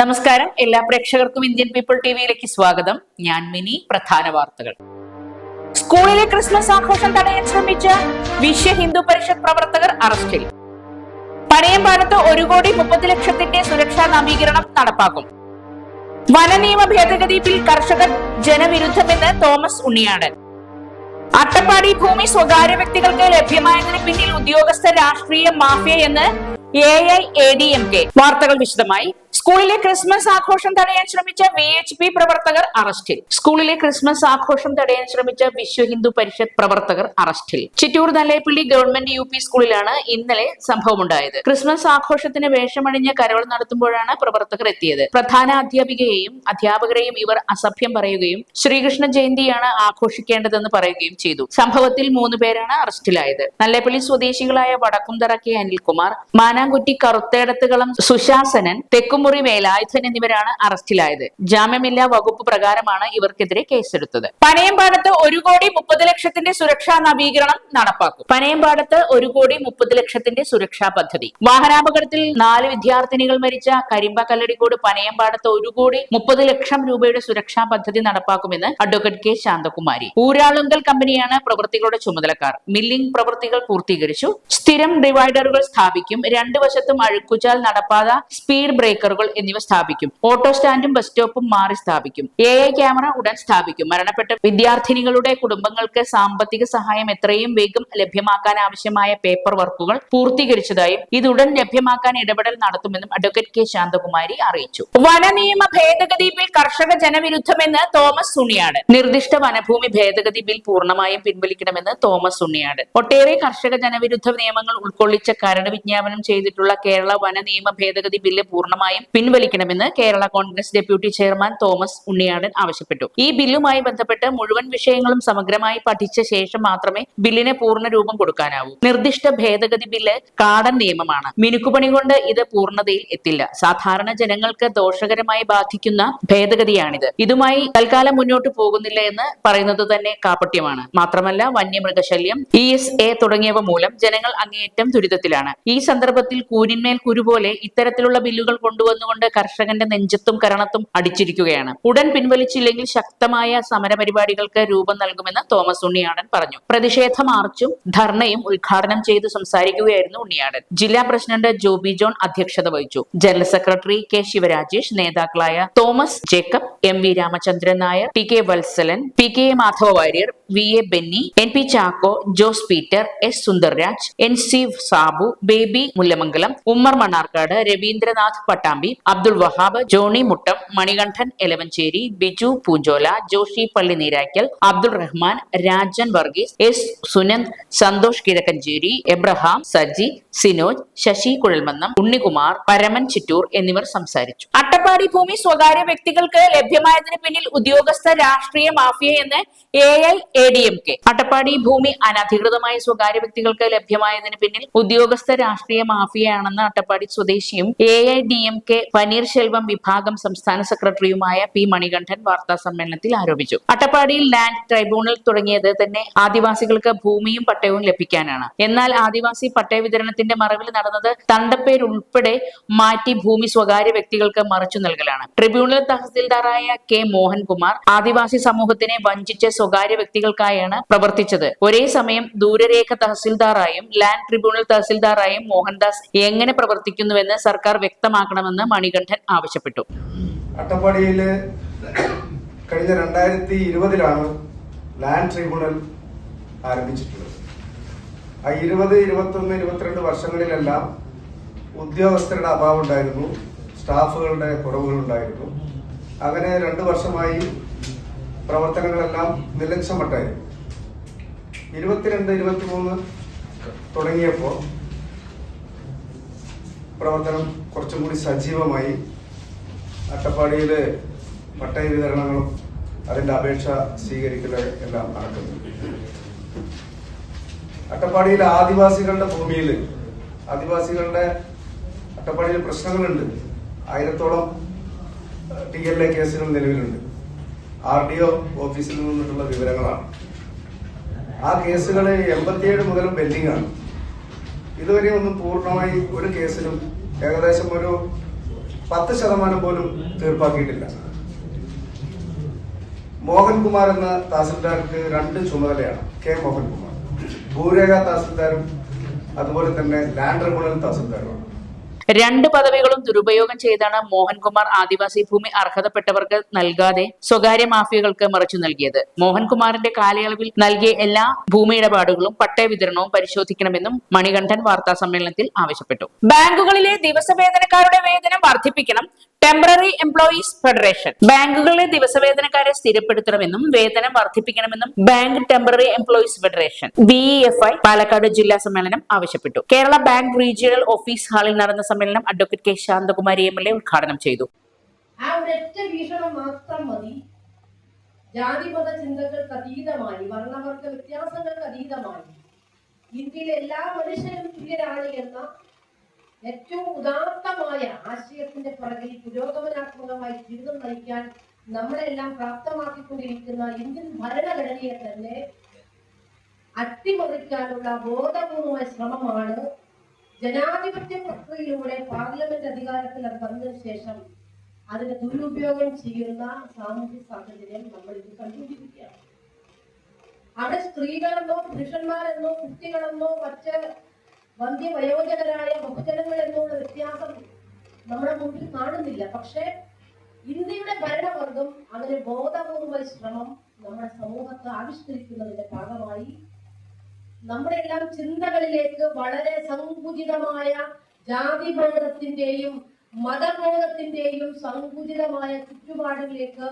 നമസ്കാരം. എല്ലാ പ്രേക്ഷകർക്കും ഇന്ത്യൻ പീപ്പിൾ ടിവിയിലേക്ക് സ്വാഗതം. ഞാൻ മിനി. പ്രധാന വാർത്തകൾ. സ്കൂളിലെ ക്രിസ്മസ് ആഘോഷം തടയാൻ ശ്രമിച്ച വിശ്വ ഹിന്ദു പരിഷത്ത് പ്രവർത്തകർ അറസ്റ്റിൽ. പനയമ്പാലത്ത് ഒരു കോടി മുപ്പത് ലക്ഷത്തിന്റെ സുരക്ഷാ നവീകരണം നടപ്പാക്കും. വനനിയമ ഭേദഗതി ബിൽ കർഷകർ ജനവിരുദ്ധമെന്ന് തോമസ് ഉണ്ണിയാടൻ. അട്ടപ്പാടി ഭൂമി സ്വകാര്യ വ്യക്തികൾക്ക് ലഭ്യമായതിന് പിന്നിൽ ഉദ്യോഗസ്ഥ രാഷ്ട്രീയ മാഫിയ എന്ന് A I A D M K വാർത്തകൾ വിശദമായി. സ്കൂളിലെ ക്രിസ്മസ് ആഘോഷം തടയാൻ ശ്രമിച്ച വി എച്ച് പി പ്രവർത്തകർ അറസ്റ്റിൽ. സ്കൂളിലെ ക്രിസ്മസ് ആഘോഷം തടയാൻ ശ്രമിച്ച വിശ്വ ഹിന്ദു പരിഷത്ത് പ്രവർത്തകർ അറസ്റ്റിൽ. Chittur Nallepilly government U P സ്കൂളിലാണ് ഇന്നലെ സംഭവമുണ്ടായത്. ക്രിസ്മസ് ആഘോഷത്തിന് വേഷമണിഞ്ഞ് കരോൾ നടത്തുമ്പോഴാണ് പ്രവർത്തകർ എത്തിയത്. പ്രധാന അധ്യാപികയെയും അധ്യാപകരെയും ഇവർ അസഭ്യം പറയുകയും ശ്രീകൃഷ്ണ ജയന്തിയാണ് ആഘോഷിക്കേണ്ടതെന്ന് പറയുകയും ചെയ്തു. സംഭവത്തിൽ മൂന്ന് പേരാണ് അറസ്റ്റിലായത്. നല്ലേപ്പള്ളി സ്വദേശികളായ വടക്കുംതറ കെ അനിൽകുമാർ മാനാങ്കുറ്റി കറുത്തേടത്തുകളം സുശാസനൻ തെക്കുമുറി വേലായുധൻ എന്നിവരാണ് അറസ്റ്റിലായത്. ജാമ്യമില്ലാ വകുപ്പ് പ്രകാരമാണ് ഇവർക്കെതിരെ കേസെടുത്തത്. പനയമ്പാടത്ത് ഒരു കോടി മുപ്പത് ലക്ഷത്തിന്റെ സുരക്ഷാ നവീകരണം നടപ്പാക്കും. പനയമ്പാടത്ത് ഒരു കോടി മുപ്പത് ലക്ഷത്തിന്റെ സുരക്ഷാ പദ്ധതി. വാഹനാപകടത്തിൽ നാല് വിദ്യാർത്ഥിനികൾ മരിച്ച കരിമ്പ കല്ലടിക്കോട് പനയമ്പാടത്ത് ഒരു കോടി മുപ്പത് ലക്ഷം രൂപയുടെ സുരക്ഷാ പദ്ധതി നടപ്പാക്കുമെന്ന് അഡ്വക്കേറ്റ് കെ ശാന്തകുമാരി. ഊരാളുങ്കൽ കമ്പനിയാണ് പ്രവൃത്തികളുടെ ചുമതലക്കാർ. മില്ലിംഗ് പ്രവൃത്തികൾ പൂർത്തീകരിച്ചു. സ്ഥിരം ഡിവൈഡറുകൾ സ്ഥാപിക്കും. രണ്ടു വശത്തും അഴുക്കുചാൽ നടപ്പാത സ്പീഡ് ബ്രേക്കറുകൾ എന്നിവ സ്ഥാപിക്കും. ഓട്ടോ സ്റ്റാൻഡും ബസ് സ്റ്റോപ്പും മാറി സ്ഥാപിക്കും. എ ഐ ക്യാമറ ഉടൻ സ്ഥാപിക്കും. മരണപ്പെട്ട വിദ്യാർത്ഥിനികളുടെ കുടുംബങ്ങൾക്ക് സാമ്പത്തിക സഹായം എത്രയും വേഗം ലഭ്യമാക്കാൻ ആവശ്യമായ പേപ്പർ വർക്കുകൾ പൂർത്തീകരിച്ചതായും ഉടൻ ലഭ്യമാക്കാൻ ഇടപെടൽ നടത്തുമെന്നും അഡ്വക്കേറ്റ് കെ ശാന്തകുമാരി അറിയിച്ചു. വനനിയമ ഭേദഗതി ബിൽ കർഷക ജനവിരുദ്ധമെന്ന് തോമസ് സുണിയാണ് നിർദ്ദിഷ്ട വനഭൂമി ഭേദഗതി ബിൽ പൂർണമായും പിൻവലിക്കണമെന്ന് തോമസ് സുണിയാണ് ഒട്ടേറെ കർഷക ജനവിരുദ്ധ നിയമങ്ങൾ ഉൾക്കൊള്ളിച്ച കരട് വിജ്ഞാപനം ചെയ്തിട്ടുള്ള കേരള വന നിയമ ഭേദഗതി ബില്ല് പൂർണമായും പിൻവലിക്കണമെന്ന് കേരള കോൺഗ്രസ് ഡെപ്യൂട്ടി ചെയർമാൻ തോമസ് ഉണ്ണിയാടൻ ആവശ്യപ്പെട്ടു. ഈ ബില്ലുമായി ബന്ധപ്പെട്ട് മുഴുവൻ വിഷയങ്ങളും സമഗ്രമായി പഠിച്ച ശേഷം മാത്രമേ ബില്ലിന് പൂർണ രൂപം കൊടുക്കാനാവൂ. നിർദ്ദിഷ്ട ഭേദഗതി ബില്ല് കാടൻ നിയമമാണ്. മിനുക്കുപണി കൊണ്ട് ഇത് പൂർണതയിൽ എത്തില്ല. സാധാരണ ജനങ്ങൾക്ക് ദോഷകരമായി ബാധിക്കുന്ന ഭേദഗതിയാണിത്. ഇതുമായി തൽക്കാലം മുന്നോട്ട് പോകുന്നില്ല എന്ന് പറയുന്നത് തന്നെ കാപട്യമാണ്. മാത്രമല്ല വന്യമൃഗശല്യം ഇ എസ് എ തുടങ്ങിയവ മൂലം ജനങ്ങൾ അങ്ങേയറ്റം ദുരിതത്തിലാണ്. ഈ സന്ദർഭത്തിൽ കൂരിന്മേൽ കുരു പോലെ ഇത്തരത്തിലുള്ള ബില്ലുകൾ കൊണ്ടുവന്നുകൊണ്ട് കർഷകന്റെ നെഞ്ചത്തും കരണത്തും അടിച്ചിരിക്കുകയാണ്. ഉടൻ പിൻവലിച്ചില്ലെങ്കിൽ ശക്തമായ സമരപരിപാടികൾക്ക് രൂപം നൽകുമെന്ന് തോമസ് ഉണ്ണിയാടൻ പറഞ്ഞു. പ്രതിഷേധ മാർച്ചും ധർണയും ഉദ്ഘാടനം ചെയ്ത് സംസാരിക്കുകയായിരുന്നു ഉണ്ണിയാടൻ. ജില്ലാ പ്രസിഡന്റ് ജോബി ജോൺ അധ്യക്ഷത വഹിച്ചു. ജനറൽ സെക്രട്ടറി കെ ശിവരാജേഷ് നേതാക്കളായ Thomas Jacob M V Ramachandran Nair T K Vatsalan P K Madhava Warrier V A Benny N P Chacko Jose Peter S Sundarraj N C Sabu Baby Mullamangalam Ummer Mannarkkad Ravindranath Pattambi Abdul Wahab Johny Muttam Manikandan Elavancheri Biju Poonchola Joshy Palli Neerakkal Abdul Rahman Rajan Varghese S Sunand Santhosh Kizhakkancheri Abraham Saji Sinoj Sasi Kuzhalmannam Unnikumar Paraman Chittur എന്നിവർ സംസാരിച്ചു. അട്ടപ്പാടി ഭൂമി സ്വകാര്യ വ്യക്തികൾക്ക് ലഭ്യമായതിന് പിന്നിൽ ഉദ്യോഗസ്ഥ രാഷ്ട്രീയ mafia എന്ന് A I A D M K. Attappadi ഭൂമി അനധികൃതമായി സ്വകാര്യ വ്യക്തികൾക്ക് ലഭ്യമായതിന് പിന്നിൽ ഉദ്യോഗസ്ഥ രാഷ്ട്രീയ മാഫിയയാണെന്ന് അട്ടപ്പാടി സ്വദേശിയും A I D M K Panneerselvam വിഭാഗം സംസ്ഥാന സെക്രട്ടറിയുമായ പി മണികണ്ഠൻ വാർത്താ സമ്മേളനത്തിൽ ആരോപിച്ചു. അട്ടപ്പാടിയിൽ ലാൻഡ് ട്രൈബ്യൂണൽ തുടങ്ങിയത് തന്നെ ആദിവാസികൾക്ക് ഭൂമിയും പട്ടയവും ലഭിക്കാനാണ്. എന്നാൽ ആദിവാസി പട്ടയ വിതരണത്തിന്റെ മറവിൽ നടന്നത് തണ്ടപ്പേരുൾപ്പെടെ മാറ്റി ഭൂമി സ്വകാര്യ വ്യക്തികൾക്ക് മറിച്ചു നൽകലാണ്. ട്രിബ്യൂണൽ തഹസിൽദാറായ കെ മോഹൻകുമാർ ആദിവാസി സമൂഹത്തിനെ വഞ്ചിച്ച സ്വകാര്യ വ്യക്തികൾക്കായാണ് പ്രവർത്തിച്ചത്. ഒരേ സമയം ദൂരരേഖ തഹസിൽദാറായും ലാൻഡ് ട്രിബ്യൂണൽ തഹസിൽദാറായും മോഹൻദാസ് എങ്ങനെ പ്രവർത്തിക്കുന്നുവെന്ന് സർക്കാർ വ്യക്തമാക്കണമെന്ന് മണികണ്ഠൻ ആവശ്യപ്പെട്ടു. അട്ടപ്പാടിയിൽ കഴിഞ്ഞ രണ്ടായിരത്തി ഇരുപതിലാണ് ലാൻഡ് ട്രിബ്യൂണൽ ആരംഭിച്ചിട്ടുള്ളത്. ആ ഇരുപത് ഇരുപത്തൊന്ന് ഇരുപത്തിരണ്ട് വർഷങ്ങളിലെല്ലാം ഉദ്യോഗസ്ഥരുടെ അഭാവം ഉണ്ടായിരുന്നു സ്റ്റാഫുകളുടെ കുറവുകളുണ്ടായിരുന്നു. അങ്ങനെ രണ്ട് വർഷമായി പ്രവർത്തനങ്ങളെല്ലാം നിലച്ചമട്ടായിരുന്നു ഇരുപത്തിരണ്ട് ഇരുപത്തിമൂന്ന് തുടങ്ങിയപ്പോൾ പ്രവർത്തനം കുറച്ചും കൂടി സജീവമായി അട്ടപ്പാടിയിലെ പട്ടയ വിതരണങ്ങളും അതിന്റെ അപേക്ഷ സ്വീകരിക്കുന്നത് എല്ലാം നടക്കുന്നു. അട്ടപ്പാടിയിലെ ആദിവാസികളുടെ ഭൂമിയിൽ ആദിവാസികളുടെ അട്ടപ്പാടിയിൽ പ്രശ്നങ്ങളുണ്ട്. ആയിരത്തോളം ടി എൽ എ കേസുകൾ നിലവിലുണ്ട്. ആർ ഡി ഒ ഓഫീസിൽ നിന്നിട്ടുള്ള വിവരങ്ങളാണ്. ആ കേസുകൾ എൺപത്തിയേഴ് മുതൽ പെൻഡിംഗ് ആണ് ഇതുവരെ ഒന്നും പൂർണമായി ഒരു കേസിലും ഏകദേശം ഒരു പത്ത് ശതമാനം പോലും തീർപ്പാക്കിയിട്ടില്ല. മോഹൻകുമാർ എന്ന തഹസിൽദാർക്ക് രണ്ട് ചുമതലയാണ്. കെ മോഹൻകുമാർ. ഭൂരേഖ തഹസിൽദാരും അതുപോലെ തന്നെ ലാൻഡ് ട്രിബ്യൂണൽ തഹസിൽദാരുമാണ്. രണ്ട് പദവികളും ദുരുപയോഗം ചെയ്താണ് മോഹൻകുമാർ ആദിവാസി ഭൂമി അർഹതപ്പെട്ടവർക്ക് നൽകാതെ സ്വകാര്യ മാഫിയകൾക്ക് മറിച്ചു നൽകിയത്. മോഹൻകുമാറിന്റെ കാലയളവിൽ നൽകിയ എല്ലാ ഭൂമി ഇടപാടുകളും പട്ടയ വിതരണവും പരിശോധിക്കണമെന്നും മണികണ്ഠൻ വാർത്താ സമ്മേളനത്തിൽ ആവശ്യപ്പെട്ടു. ബാങ്കുകളിലെ ദിവസവേതനക്കാരുടെ വേതനം വർദ്ധിപ്പിക്കണം ടെമ്പററി എംപ്ലോയീസ് ഫെഡറേഷൻ ബാങ്കുകളിലെ ദിവസവേതനക്കാരെ സ്ഥിരപ്പെടുത്തണമെന്നും വേതനം വർദ്ധിപ്പിക്കണമെന്നും bank temporary employees federation B F I Palakkad ജില്ലാ സമ്മേളനം ആവശ്യപ്പെട്ടു. കേരള ബാങ്ക് റീജിയണൽ ഓഫീസ് ഹാളിൽ നടന്ന സമ്മേളനം advocate K Santhakumari M L A ഉദ്ഘാടനം ചെയ്തു. ആ മാത്രം മതി. ജാതിമത ചിന്തകൾക്ക് അതീതമായി വർണവർഗ വ്യത്യാസങ്ങൾക്ക് അതീതമായി. ഇന്ത്യയിലെ എല്ലാ മനുഷ്യരും തുല്യരാണ് എന്ന ഏറ്റവും ഉദാത്തമായ ആശയത്തിന്റെ പുറകിൽ പുരോഗമനാത്മകമായി ജീവിതം നയിക്കാൻ നമ്മളെല്ലാം പ്രാപ്തമാക്കിക്കൊണ്ടിരിക്കുന്ന ഇന്ത്യൻ ഭരണഘടനയെ തന്നെ അട്ടിമറിക്കാനുള്ള ബോധപൂർവമായ ശ്രമമാണ് ജനാധിപത്യ പ്രക്രിയയിലൂടെ പാർലമെന്റ് അധികാരത്തിൽ അത് വന്നതിന് ശേഷം അതിന് ദുരുപയോഗം ചെയ്യുന്ന സാമൂഹ്യ സാഹചര്യം നമ്മൾ ഇത് കണ്ടുകൊണ്ടിരിക്കുകയാണ്. അവിടെ സ്ത്രീകളെന്നോ പുരുഷന്മാരെന്നോ കുട്ടികളെന്നോ മറ്റ് വന്ധ്യ ബഹുജനങ്ങൾ എന്നുള്ള വ്യത്യാസം നമ്മുടെ മുമ്പിൽ കാണുന്നില്ല. പക്ഷേ ഇന്ത്യയുടെ ഭരണവർഗം അങ്ങനെ ബോധപൂർവ ശ്രമം നമ്മുടെ സമൂഹത്തെ ആവിഷ്കരിക്കുന്നതിന്റെ ഭാഗമായി നമ്മുടെ എല്ലാം ചിന്തകളിലേക്ക് വളരെ സങ്കുചിതമായ ജാതിബോധത്തിന്റെയും മതബോധത്തിന്റെയും സങ്കുചിതമായ ചുറ്റുപാടുകളിലേക്ക്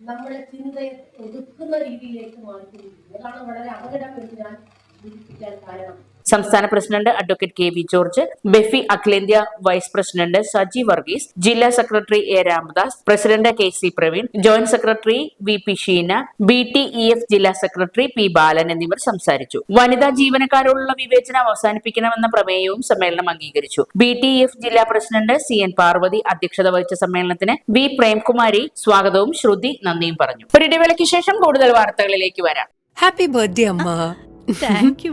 നമ്മുടെ ചിന്തയെ ഒതുക്കുന്ന രീതിയിലേക്ക് മാറ്റുന്നു അതാണ് വളരെ അപകടം എന്ന് ഞാൻ സൂചിപ്പിക്കാൻ കാരണം. സംസ്ഥാന president advocate K V George BEFI അഖിലേന്ത്യാ വൈസ് പ്രസിഡന്റ് സജി വർഗീസ് ജില്ലാ secretary A Ramadas president K C Praveen joint secretary V P Sheena B T E F ജില്ലാ സെക്രട്ടറി പി ബാലൻ എന്നിവർ സംസാരിച്ചു. വനിതാ ജീവനക്കാരോടുള്ള വിവേചനം അവസാനിപ്പിക്കണമെന്ന പ്രമേയവും സമ്മേളനം അംഗീകരിച്ചു. ബി ടി ഇ എഫ് ജില്ലാ പ്രസിഡന്റ് സി എൻ പാർവതി അധ്യക്ഷത വഹിച്ച സമ്മേളനത്തിന് വി പ്രേംകുമാരി സ്വാഗതവും ശ്രുതി നന്ദിയും പറഞ്ഞു. ഒരു ഇടവേളയ്ക്ക് ശേഷം കൂടുതൽ വാർത്തകളിലേക്ക് വരാം. ഹാപ്പി ബർത്ത്ഡേ അമ്മ. Thank you.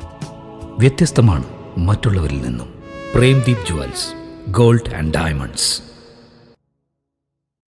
വ്യത്യസ്തമാണ് മറ്റുള്ളവരിൽ നിന്നും. Premdeep jewels gold and diamonds.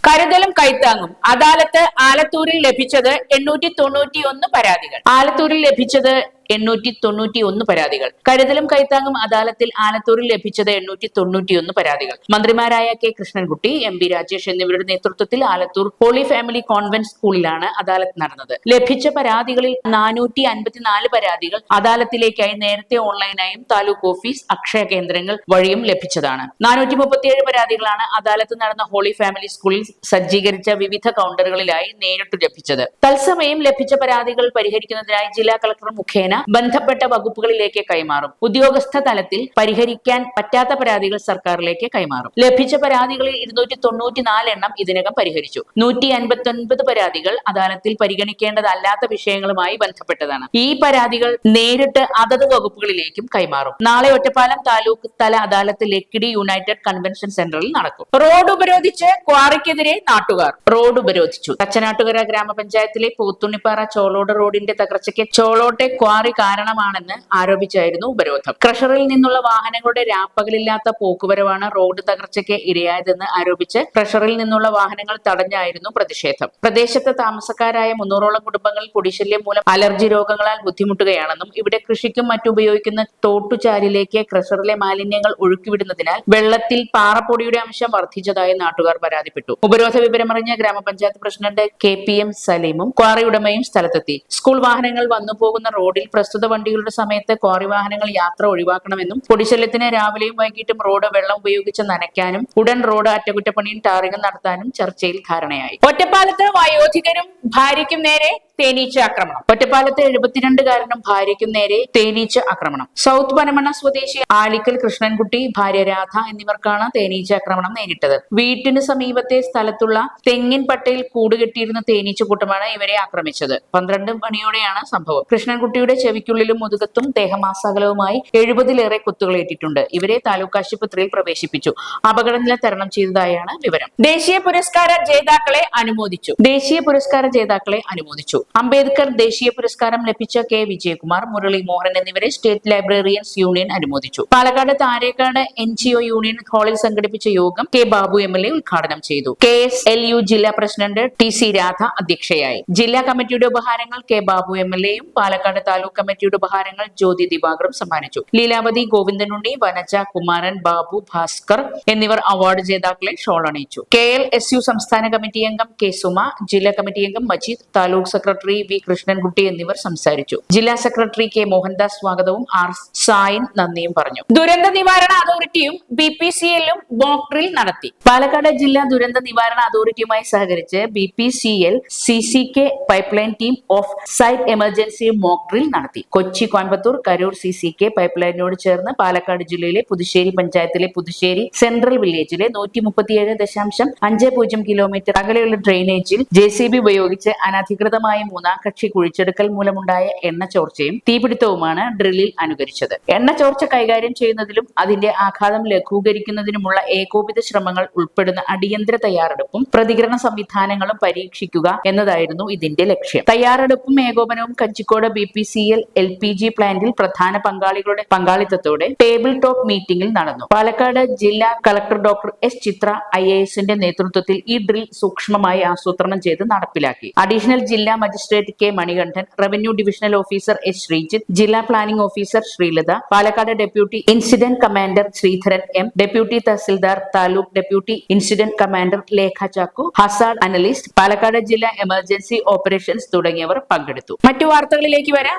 കരുതലും കൈത്താങ്ങും. അദാലത്ത് ആലത്തൂരിൽ ലഭിച്ചത് എണ്ണൂറ്റി തൊണ്ണൂറ്റി ഒന്ന് പരാതികൾ. ആലത്തൂരിൽ ലഭിച്ചത് എണ്ണൂറ്റി തൊണ്ണൂറ്റി ഒന്ന് പരാതികൾ. കരുതലും കൈത്താങ്ങും അദാലത്തിൽ ആലത്തൂരിൽ ലഭിച്ചത് എണ്ണൂറ്റി തൊണ്ണൂറ്റിയൊന്ന് പരാതികൾ. മന്ത്രിമാരായ K Krishnankutty M B Rajesh എന്നിവരുടെ നേതൃത്വത്തിൽ ആലത്തൂർ ഹോളി ഫാമിലി കോൺവെന്റ് സ്കൂളിലാണ് അദാലത്ത് നടന്നത്. ലഭിച്ച പരാതികളിൽ നാനൂറ്റി അൻപത്തിനാല് പരാതികൾ അദാലത്തിലേക്കായി നേരത്തെ ഓൺലൈനായും താലൂക്ക് ഓഫീസ് അക്ഷയ കേന്ദ്രങ്ങൾ വഴിയും ലഭിച്ചതാണ്. നാനൂറ്റി മുപ്പത്തിയേഴ് പരാതികളാണ് അദാലത്ത് നടന്ന ഹോളി ഫാമിലി സ്കൂളിൽ സജ്ജീകരിച്ച വിവിധ കൗണ്ടറുകളിലായി നേരിട്ട് ലഭിച്ചത്. തത്സമയം ലഭിച്ച പരാതികൾ പരിഹരിക്കുന്നതിനായി ജില്ലാ കളക്ടർ മുഖേന ബന്ധപ്പെട്ട വകുപ്പുകളിലേക്ക് കൈമാറും. ഉദ്യോഗസ്ഥ തലത്തിൽ പരിഹരിക്കാൻ പറ്റാത്ത പരാതികൾ സർക്കാരിലേക്ക് കൈമാറും. ലഭിച്ച പരാതികളിൽ ഇരുന്നൂറ്റി തൊണ്ണൂറ്റിനാല് എണ്ണം ഇതിനകം പരിഹരിച്ചു. നൂറ്റി അൻപത്തി ഒൻപത് പരാതികൾ അദാലത്തിൽ പരിഗണിക്കേണ്ടതല്ലാത്ത വിഷയങ്ങളുമായി ബന്ധപ്പെട്ടതാണ്. ഈ പരാതികൾ നേരിട്ട് അതത് വകുപ്പുകളിലേക്കും കൈമാറും. നാളെ ഒറ്റപ്പാലം താലൂക്ക് തല അദാലത്ത് ലക്കിടി യുണൈറ്റഡ് കൺവെൻഷൻ സെന്ററിൽ നടക്കും. റോഡ് ഉപരോധിച്ച് ക്വാറിക്കെതിരെ നാട്ടുകാർ. റോഡ് ഉപരോധിച്ചു. തച്ചനാട്ടുകര ഗ്രാമപഞ്ചായത്തിലെ പോത്തുണ്ണിപ്പാറ ചോളോട് റോഡിന്റെ തകർച്ചയ്ക്ക് ചോളോട്ടെ ക്വാറി കാരണമാണെന്ന് ആരോപിച്ചായിരുന്നു ഉപരോധം. ക്രഷറിൽ നിന്നുള്ള വാഹനങ്ങളുടെ രാപ്പകലില്ലാത്ത പോക്കുവരവാണ് റോഡ് തകർച്ചയ്ക്ക് ഇരയായതെന്ന് ആരോപിച്ച് ക്രഷറിൽ നിന്നുള്ള വാഹനങ്ങൾ തടഞ്ഞായിരുന്നു പ്രതിഷേധം. പ്രദേശത്ത് താമസക്കാരായ മുന്നൂറോളം കുടുംബങ്ങൾ കുടിശല്യം മൂലം അലർജി രോഗങ്ങളാൽ ബുദ്ധിമുട്ടുകയാണെന്നും ഇവിടെ കൃഷിക്കും മറ്റുപയോഗിക്കുന്ന തോട്ടുചാലിലേക്ക് ക്രഷറിലെ മാലിന്യങ്ങൾ ഒഴുക്കിവിടുന്നതിനാൽ വെള്ളത്തിൽ പാറപ്പൊടിയുടെ അംശം വർദ്ധിച്ചതായി നാട്ടുകാർ പരാതിപ്പെട്ടു. ഉപരോധ വിവരമറിഞ്ഞ ഗ്രാമപഞ്ചായത്ത് പ്രസിഡന്റ് കെ പി എം സലീമും ക്വാറി ഉടമയും സ്ഥലത്തെത്തി. സ്കൂൾ വാഹനങ്ങൾ വന്നു പോകുന്ന റോഡിൽ പ്രസ്തുത വണ്ടികളുടെ സമയത്ത് ക്വാറി വാഹനങ്ങൾ യാത്ര ഒഴിവാക്കണമെന്നും പൊടിശല്യത്തിന് രാവിലെയും വൈകിട്ടും റോഡ് വെള്ളം ഉപയോഗിച്ച് നനയ്ക്കാനും ഉടൻ റോഡ് അറ്റകുറ്റപ്പണിയും ടാറിങ്ങും നടത്താനും ചർച്ചയിൽ ധാരണയായി. ഒറ്റപ്പാലത്ത് വയോധികരും ഭാര്യയ്ക്കും നേരെ തേനീച്ച ആക്രമണം. ഒറ്റപ്പാലത്ത് എഴുപത്തിരണ്ടുകാരനും ഭാര്യയ്ക്കും നേരെ തേനീച്ച ആക്രമണം. സൗത്ത് പനമണ്ണ സ്വദേശി ആലിക്കൽ കൃഷ്ണൻകുട്ടി ഭാര്യ രാധ എന്നിവർക്കാണ് തേനീച്ച ആക്രമണം നേരിട്ടത്. വീട്ടിന് സമീപത്തെ സ്ഥലത്തുള്ള തെങ്ങിൻ പട്ടയിൽ കൂടുകെട്ടിയിരുന്ന തേനീച്ച കൂട്ടമാണ് ഇവരെ ആക്രമിച്ചത്. പന്ത്രണ്ട് മണിയോടെയാണ് സംഭവം. കൃഷ്ണൻകുട്ടിയുടെ ചെവിക്കുള്ളിലും മുതുകത്തും ദേഹമാസകലവുമായി എഴുപതിലേറെ കുത്തുകളേറ്റിട്ടുണ്ട് ഇവരെ താലൂക്ക് ആശുപത്രിയിൽ പ്രവേശിപ്പിച്ചു. അപകടനില തരണം ചെയ്തതായാണ് വിവരം. ദേശീയ പുരസ്കാര ജേതാക്കളെ അനുമോദിച്ചു. ദേശീയ പുരസ്കാര ജേതാക്കളെ അനുമോദിച്ചു. അംബേദ്കർ ദേശീയ പുരസ്കാരം ലഭിച്ച കെ. വിജയകുമാർ മുരളി മോഹൻ എന്നിവരെ സ്റ്റേറ്റ് ലൈബ്രറിയൻസ് യൂണിയൻ അനുമോദിച്ചു. Palakkad Tarekkad N G O union ഹാളിൽ സംഘടിപ്പിച്ച യോഗം K. Babu M L A ഉദ്ഘാടനം ചെയ്തു. കെ. എസ്. എൽ. യു ജില്ലാ പ്രസിഡന്റ് ടി. സി. രാധ അധ്യക്ഷയായി. ജില്ലാ കമ്മിറ്റിയുടെ ഉപഹാരങ്ങൾ കെ. ബാബു എം എൽ എയും പാലക്കാട് താലൂക്ക് കമ്മിറ്റിയുടെ ഉപഹാരങ്ങൾ ജ്യോതി ദിവാകറും സമ്മാനിച്ചു. ലീലാവതി ഗോവിന്ദനുണ്ണി വനജ കുമാരൻ ബാബു ഭാസ്കർ എന്നിവർ അവാർഡ് ജേതാക്കളെ ഷോൾ അണിയിച്ചു. കെ എൽ എസ് യു സംസ്ഥാന കമ്മിറ്റി അംഗം കെ സുമ ജില്ലാ കമ്മിറ്റി അംഗം മജീദ് താലൂക്ക് സെക്രട്ടറി വി കൃഷ്ണൻകുട്ടി എന്നിവർ സംസാരിച്ചു. ജില്ലാ സെക്രട്ടറി കെ മോഹൻദാസ് സ്വാഗതവും ആർ സായൻ നന്ദിയും പറഞ്ഞു. ദുരന്ത നിവാരണ അതോറിറ്റിയും ബി പി സി എല്ലും മോക്ക് നടത്തി. പാലക്കാട് ജില്ലാ ദുരന്ത നിവാരണ അതോറിറ്റിയുമായി സഹകരിച്ച് B P C L C C K pipe line team of site emergency mock drill നടത്തി. Kochi Coimbatore Karur C C K pipe ലൈനിനോട് ചേർന്ന് പാലക്കാട് ജില്ലയിലെ പുതുശ്ശേരി പഞ്ചായത്തിലെ പുതുശ്ശേരി സെൻട്രൽ വില്ലേജിലെ നൂറ്റി മുപ്പത്തിയേഴ് ദശാംശം അഞ്ച് പൂജ്യം കിലോമീറ്റർ അകലെയുള്ള ഡ്രെയിനേജിൽ ജെ സി ബി ഉപയോഗിച്ച് അനധികൃതമായ മൂന്നാം കക്ഷി കുഴിച്ചെടുക്കൽ മൂലമുണ്ടായ എണ്ണ ചോർച്ചയും തീപിടുത്തവുമാണ് ഡ്രില്ലിൽ അനുകരിച്ചത്. എണ്ണ ചോർച്ച കൈകാര്യം ചെയ്യുന്നതിലും അതിന്റെ ആഘാതം ലഘൂകരിക്കുന്നതിനുമുള്ള ഏകോപിത ശ്രമങ്ങൾ ഉൾപ്പെടുന്ന അടിയന്തര തയ്യാറെടുപ്പും പ്രതികരണ സംവിധാനങ്ങളും പരീക്ഷിക്കുക എന്നതായിരുന്നു ഇതിന്റെ ലക്ഷ്യം. തയ്യാറെടുപ്പും ഏകോപനവും Kanjikode B P C L L P G പ്ലാന്റിൽ പ്രധാന പങ്കാളികളുടെ പങ്കാളിത്തത്തോടെ ടേബിൾ ടോപ്പ് മീറ്റിംഗിൽ നടന്നു. പാലക്കാട് ജില്ലാ collector doctor S Chithra I A എസിന്റെ നേതൃത്വത്തിൽ ഈ ഡ്രിൽ സൂക്ഷ്മമായി ആസൂത്രണം ചെയ്ത് നടപ്പിലാക്കി. അഡീഷണൽ ജില്ലാ magistrate K Manikandan revenue divisional officer S Sreejith ജില്ലാ planning officer Sreelatha Palakkad deputy incident commander Sreedharan M deputy tahsildar taluk deputy incident commander Lekha Chakku hazard analyst Palakkad ജില്ലാ എമർജൻസി ഓപ്പറേഷൻസ് തുടങ്ങിയവർ പങ്കെടുത്തു. മറ്റു വാർത്തകളിലേക്ക് വരാം.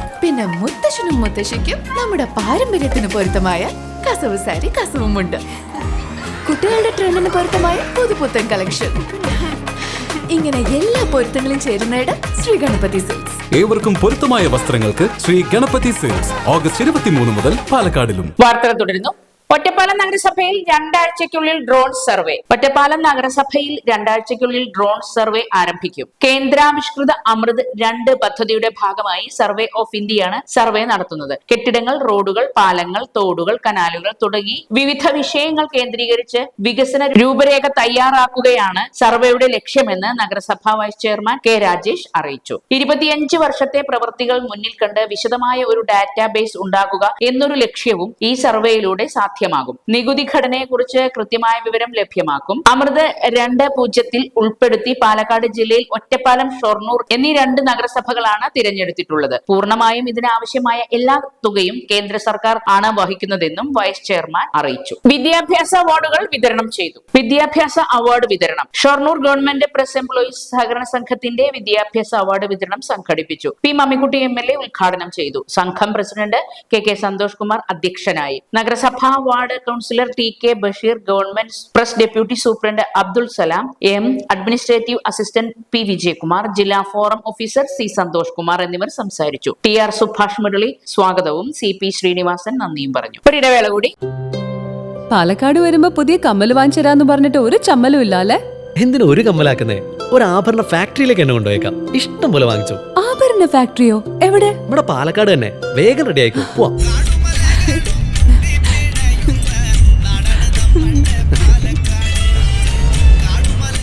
പിന്നെ മുത്തശ്ശനും മുത്തശ്ശിക്കും നമ്മുടെ പാരമ്പര്യത്തിന് പൊരുത്തമായ കസവ് സാരി കസവും ഉണ്ട് കുട്ടികളുടെ ട്രെൻഡിന് പൊരുത്തമായ പുതുപുത്തൻ കളക്ഷൻ. ഇങ്ങനെ എല്ലാ പൊരുത്തങ്ങളും ചേരുന്നയിടം ശ്രീ ഗണപതി സിൽക്സ്. ഏവർക്കും പൊരുത്തമായ വസ്ത്രങ്ങൾക്ക് ശ്രീ ഗണപതി സെയിൽസ് ഓഗസ്റ്റ് ഇരുപത്തിമൂന്ന് മുതൽ പാലക്കാടിലും. വാർത്തകൾ തുടരുന്നു. ഒറ്റപ്പാലം നഗരസഭയിൽ രണ്ടാഴ്ചയ്ക്കുള്ളിൽ ഡ്രോൺ സർവേ. ഒറ്റപ്പാലം നഗരസഭയിൽ രണ്ടാഴ്ചയ്ക്കുള്ളിൽ ഡ്രോൺ സർവേ ആരംഭിക്കും. കേന്ദ്രാവിഷ്കൃത അമൃത് രണ്ട് പദ്ധതിയുടെ ഭാഗമായി സർവേ ഓഫ് ഇന്ത്യയാണ് സർവേ നടത്തുന്നത്. കെട്ടിടങ്ങൾ റോഡുകൾ പാലങ്ങൾ തോടുകൾ കനാലുകൾ തുടങ്ങി വിവിധ വിഷയങ്ങൾ കേന്ദ്രീകരിച്ച് വികസന രൂപരേഖ തയ്യാറാക്കുകയാണ് സർവേയുടെ ലക്ഷ്യമെന്ന് നഗരസഭാ വൈസ് ചെയർമാൻ കെ രാജേഷ് അറിയിച്ചു. ഇരുപത്തിയഞ്ച് വർഷത്തെ പ്രവൃത്തികൾ മുന്നിൽ കണ്ട് വിശദമായ ഒരു ഡാറ്റാബേസ് ഉണ്ടാക്കുക എന്നൊരു ലക്ഷ്യവും ഈ സർവേയിലൂടെ സാധ്യമാകും നികുതി ഘടനയെക്കുറിച്ച് കൃത്യമായ വിവരം ലഭ്യമാക്കും. അമൃത് രണ്ട് പൂജ്യത്തിൽ ഉൾപ്പെടുത്തി പാലക്കാട് ജില്ലയിൽ ഒറ്റപ്പാലം ഷൊർണൂർ എന്നീ രണ്ട് നഗരസഭകളാണ് തിരഞ്ഞെടുത്തിട്ടുള്ളത്. പൂർണമായും ഇതിനാവശ്യമായ എല്ലാ തുകയും കേന്ദ്ര സർക്കാർ ആണ് വഹിക്കുന്നതെന്നും വൈസ് ചെയർമാൻ അറിയിച്ചു. വിദ്യാഭ്യാസ അവാർഡുകൾ വിതരണം ചെയ്തു. വിദ്യാഭ്യാസ അവാർഡ് വിതരണം. ഷൊർണൂർ ഗവൺമെന്റ് പ്രസ് എംപ്ലോയീസ് സഹകരണ സംഘത്തിന്റെ വിദ്യാഭ്യാസ അവാർഡ് വിതരണം സംഘടിപ്പിച്ചു. P Mammikutty M L A ഉദ്ഘാടനം ചെയ്തു. സംഘം president K K Santhosh Kumar അധ്യക്ഷനായി. നഗരസഭാ ward councillor T K Basheer government press deputy superintendent Abdul Salam M administrative assistant P Vijayakumar ജില്ലാ forum officer C Santhosh Kumar എന്നിവർ സംസാരിച്ചു. T R Subhash Murali സ്വാഗതവും. C P Sreenivasan നന്ദിയും പറഞ്ഞു. ഒരിടവേള കൂടി. പാലക്കാട് വരുമ്പോ പുതിയ കമ്മൽ വാങ്ങിച്ചു പറഞ്ഞിട്ട് ഒരു ചമ്മലും ഇല്ല അല്ലെ? എന്തിനാ ഒരു കമ്മലാക്കുന്നേ? ഒരു ആഭരണ ഫാക്ടറിയിലേക്ക് എന്നെ കൊണ്ടുപോയേക്കാം. ഇഷ്ടം പോലെ വാങ്ങിച്ചു. ആഭരണ ഫാക്ടറിയോ? എവിടെ? ഇവിടെ പാലക്കാട് തന്നെ. വേഗം റെഡി ആയിക്കോ. പോവാം.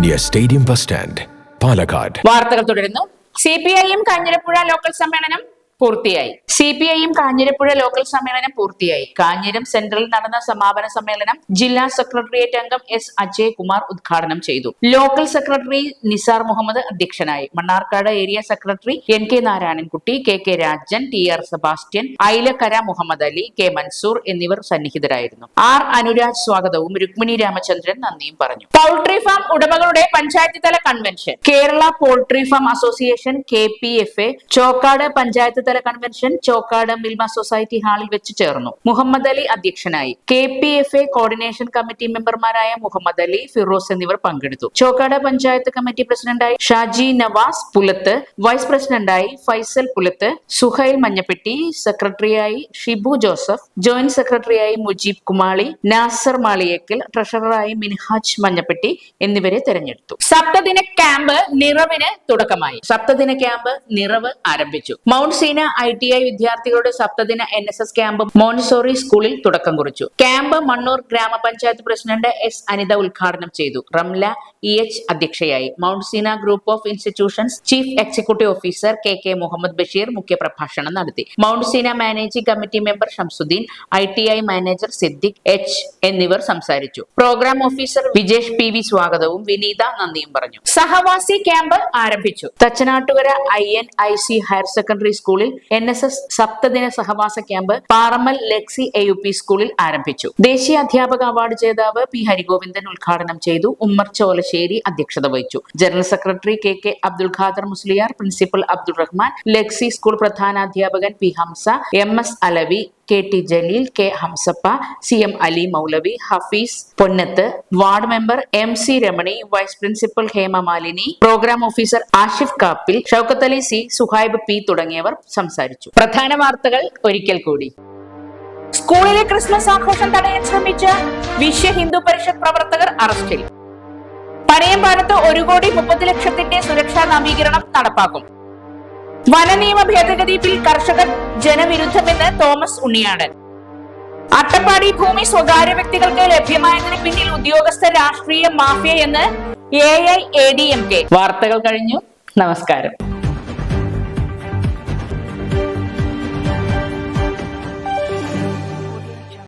near stadium bus stand Palakkad വാർത്തകൾ തുടരുന്നു. C P I M Kanjirappuzha local സമ്മേളനം പൂർത്തിയായി. സി പി ഐയും കാഞ്ഞിരപ്പുഴ ലോക്കൽ സമ്മേളനം പൂർത്തിയായി. കാഞ്ഞിരം സെന്ററിൽ നടന്ന സമാപന സമ്മേളനം ജില്ലാ സെക്രട്ടേറിയറ്റ് അംഗം എസ് അജയ് കുമാർ ഉദ്ഘാടനം ചെയ്തു. ലോക്കൽ സെക്രട്ടറി നിസാർ മുഹമ്മദ് അധ്യക്ഷനായി. Mannarkkad area secretary N K Narayanankutty K K Rajan T R Sebastian Ailakkara Muhammad Ali K Mansoor എന്നിവർ സന്നിഹിതരായിരുന്നു. ആർ അനുരാജ് സ്വാഗതവും രുക്മിണി രാമചന്ദ്രൻ നന്ദിയും പറഞ്ഞു. പൗൾട്രി ഫാം ഉടമകളുടെ പഞ്ചായത്ത് തല convention Kerala poultry farm association K P F A Chokkad panchayat തല convention Chokkad Milma society ഹാളിൽ വെച്ച് ചേർന്നു. മുഹമ്മദ് അലി അധ്യക്ഷനായി. K P F A coordination committee മെമ്പർമാരായ മുഹമ്മദ് അലി ഫിറോസ് എന്നിവർ പങ്കെടുത്തു. ചോക്കാട് പഞ്ചായത്ത് കമ്മിറ്റി പ്രസിഡന്റായി ഷാജി നവാസ് പുലത്ത് വൈസ് പ്രസിഡന്റായി ഫൈസൽ പുലത്ത് സുഹൈൽ മഞ്ഞപ്പെട്ടി സെക്രട്ടറിയായി ഷിബു ജോസഫ് ജോയിന്റ് സെക്രട്ടറിയായി മുജീബ് കുമാളി നാസർ മാളിയേക്കൽ ട്രഷററായി മിൻഹാജ് മഞ്ഞപ്പെട്ടി എന്നിവരെ തെരഞ്ഞെടുത്തു. സപ്തദിന ക്യാമ്പ് നിറവിന് തുടക്കമായി. സപ്തദിന ക്യാമ്പ് നിറവ് ആരംഭിച്ചു. Mount Seena I T I വിദ്യാർത്ഥികളുടെ സപ്തദിന N S S camp Montessori സ്കൂളിൽ തുടക്കം കുറിച്ചു. ക്യാമ്പ് മണ്ണൂർ ഗ്രാമപഞ്ചായത്ത് പ്രസിഡന്റ് എസ് അനിത ഉദ്ഘാടനം ചെയ്തു. റംല ഇ എച്ച് അധ്യക്ഷയായി. Mount Seena group of institutions chief executive officer K K Muhammad Basheer മുഖ്യപ്രഭാഷണം നടത്തി. Mount Seena managing committee member Shamsuddin I T I manager Siddique H എന്നിവർ സംസാരിച്ചു. Programme officer Vijesh P V സ്വാഗതവും വിനീത നന്ദിയും പറഞ്ഞു. സഹവാസി camp ആരംഭിച്ചു. Thachanattukara I N I C higher secondary സ്കൂളിൽ എൻ എസ് എസ് സപ്തദിന സഹവാസ camp Parammal Lexy A U P സ്കൂളിൽ ആരംഭിച്ചു. ദേശീയ അധ്യാപക അവാർഡ് ജേതാവ് പി ഹരിഗോവിന്ദൻ ഉദ്ഘാടനം ചെയ്തു. ഉമ്മർ ചോലശ്ശേരി അധ്യക്ഷത വഹിച്ചു. General secretary K K Abdul Khader Musliyar principal Abdul Rahman Lexy school പ്രധാനാധ്യാപകൻ P Hamsa M S Alavi K T Jaleel K Hamsappa C M Ali Moulavi Hafeez Ponnath ward member M C Ramani vice principal Hema Malini programme officer Ashif Kappil Shoukath Ali C Suhaib P തുടങ്ങിയവർ സംസാരിച്ചു. പ്രധാന വാർത്തകൾ ഒരിക്കൽ കൂടി. സ്കൂളിലെ Christmas ആഘോഷം തടയാൻ ശ്രമിച്ച വിശ്വ ഹിന്ദു പരിഷത്ത് പ്രവർത്തകർ അറസ്റ്റിൽ. പനയമ്പാലത്ത് ഒരു കോടി മുപ്പത് ലക്ഷത്തിന്റെ സുരക്ഷാ നവീകരണം നടപ്പാക്കും. വനനിയമ ഭേദഗതി ബിൽ കർഷകർ ജനവിരുദ്ധമെന്ന് തോമസ് ഉണ്ണിയാടൻ. അട്ടപ്പാടി ഭൂമി സ്വകാര്യ വ്യക്തികൾക്ക് ലഭ്യമായതിന് പിന്നിൽ ഉദ്യോഗസ്ഥ രാഷ്ട്രീയ മാഫിയ എന്ന് A I A D M K വാർത്തകൾ കഴിഞ്ഞു. നമസ്കാരം.